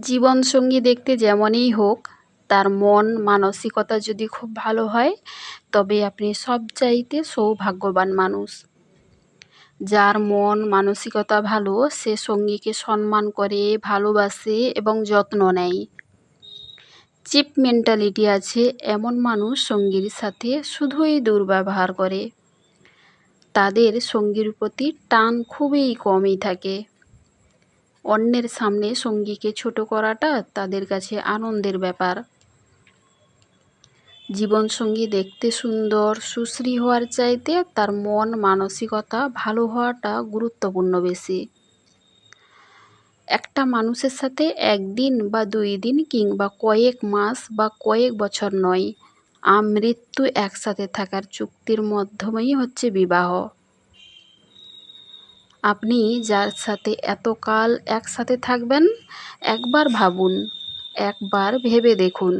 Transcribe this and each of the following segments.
জীবনসঙ্গী দেখতে যেমনই হোক, তার মন, মানসিকতা যদি খুব ভালো হয়, তবে আপনি সবচাইতে সৌভাগ্যবান মানুষ। যার মন, মানসিকতা ভালো, সে সঙ্গীকে সম্মান করে, ভালোবাসে এবং যত্ন নেয়। চিপ মেন্টালিটি আছে এমন মানুষ সঙ্গীর সাথে শুধুই দুর্ব্যবহার করে। তাদের সঙ্গীর প্রতি টান খুবই কমই থাকে। অন্যের সামনে সঙ্গীকে ছোট করাটা তাদের কাছে আনন্দের ব্যাপার। জীবনসঙ্গী দেখতে সুন্দর, সুশ্রী হওয়ার চাইতে তার মন, মানসিকতা ভালো হওয়াটা গুরুত্বপূর্ণ বেশি। একটা মানুষের সাথে একদিন বা দুই দিন কিংবা কয়েক মাস বা কয়েক বছর নয়, আমৃত্যু একসাথে থাকার চুক্তির মাধ্যমেই হচ্ছে বিবাহ। আপনি যার সাথে এতকাল একসাথে থাকবেন, একবার ভাবুন, একবার ভেবে দেখুন।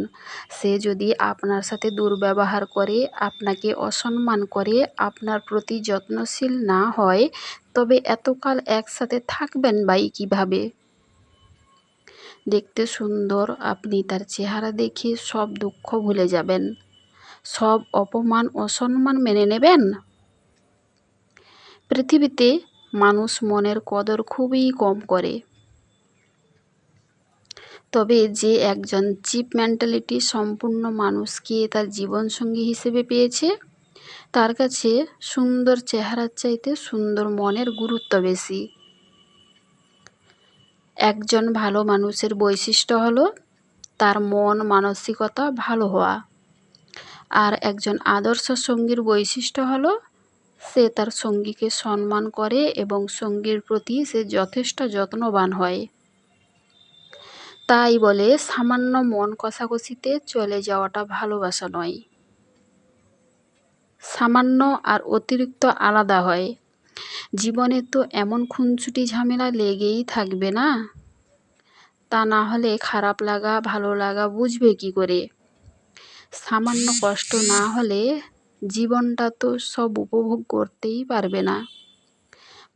সে যদি আপনার সাথে দুর্ব্যবহার করে, আপনাকে অসম্মান করে, আপনার প্রতি যত্নশীল না হয়, তবে এতকাল একসাথে থাকবেন বাই কীভাবে? দেখতে সুন্দর, আপনি তার চেহারা দেখে সব দুঃখ ভুলে যাবেন। সব অপমান, অসম্মান মেনে নেবেন? পৃথিবীতে মানুষ মনের কদর খুবই কম করে। তবে যে একজন চিপ মেন্টালিটি সম্পূর্ণ মানুষকে তার জীবনসঙ্গী হিসেবে পেয়েছে, তার কাছে সুন্দর চেহারার চাইতে সুন্দর মনের গুরুত্ব বেশি। একজন ভালো মানুষের বৈশিষ্ট্য হলো তার মন, মানসিকতা ভালো হওয়া। আর একজন আদর্শ সঙ্গীর বৈশিষ্ট্য হলো সে তার সঙ্গীকে সম্মান করে এবং সঙ্গীর প্রতি সে যথেষ্ট যত্নবান হয়। তাই বলে, সামান্য মন কষাকষিতে চলে যাওয়াটা ভালোবাসা নয়। সামান্য আর অতিরিক্ত আলাদা হয়। জীবনে তো এমন খুনছুটি ঝামেলা লেগেই থাকবে না? তা না হলে খারাপ লাগা, ভালো লাগা বুঝবে কি করে? সামান্য কষ্ট না হলে জীবনটা তো সব উপভোগ করতেই পারবে না।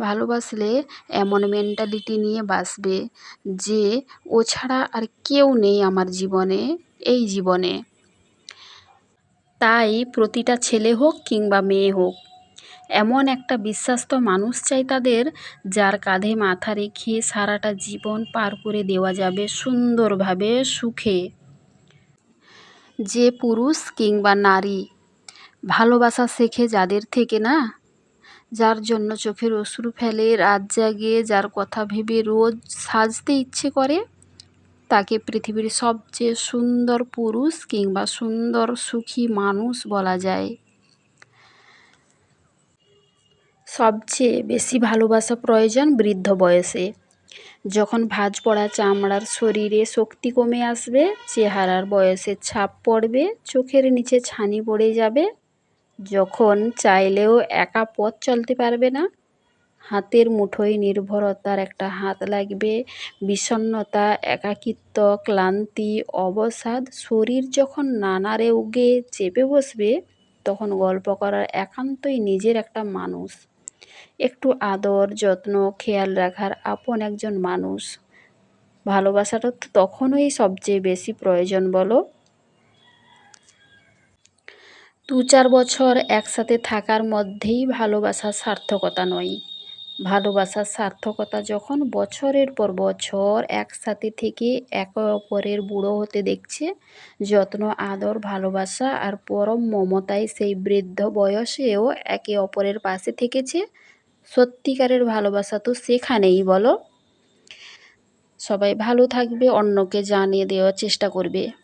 ভালোবাসলে এমন মেন্টালিটি নিয়ে বাসবে যে ও ছাড়া আর কেউ নেই আমার জীবনে, এই জীবনে। তাই প্রতিটা ছেলে হোক কিংবা মেয়ে হোক, এমন একটা বিশ্বাস্ত মানুষ চাই তাদের যার কাঁধে মাথা রেখে সারাটা জীবন পার করে দেওয়া যাবে সুন্দরভাবে সুখে। যে পুরুষ কিংবা নারী ভালোবাসা শেখে যাদের থেকে না? যার জন্য চোখের অশ্রু ফেলে, রাত জাগে, যার কথা ভেবে রোজ সাজতে ইচ্ছে করে, তাকে পৃথিবীর সবচেয়ে সুন্দর পুরুষ কিংবা সুন্দর সুখী মানুষ বলা যায়। সবচেয়ে বেশি ভালোবাসা প্রয়োজন বৃদ্ধ বয়সে। যখন ভাঁজ পড়া চামড়ার শরীরে শক্তি কমে আসবে, চেহারার বয়সের ছাপ পড়বে, চোখের নিচে ছানি পড়ে যাবে যখন চাইলেও একা পথ চলতে পারবে না, হাতের মুঠোয় নির্ভরতার একটা হাত লাগবে। বিষণ্নতা একাকিত্ব, ক্লান্তি, অবসাদ, শরীর যখন নানারে উগে চেপে বসবে, তখন গল্প করার একান্তই নিজের একটা মানুষ। একটু আদর, যত্ন, খেয়াল রাখার আপন একজন মানুষ। ভালোবাসাটা তো তখনই সবচেয়ে বেশি প্রয়োজন বলো। দু চার বছর একসাথে থাকার মধ্যেই ভালোবাসার সার্থকতা নয়। ভালোবাসার সার্থকতা যখন বছরের পর বছর একসাথে থেকে একে অপরের বুড়ো হতে দেখছে, যত্ন, আদর, ভালোবাসা আর পরম মমতায় সেই বৃদ্ধ বয়সেও একে অপরের পাশে থেকেছে, সত্যিকারের ভালোবাসা তো সেখানেই বলো। সবাই ভালো থাকবে, অন্যকে জানিয়ে দেওয়ার চেষ্টা করবে।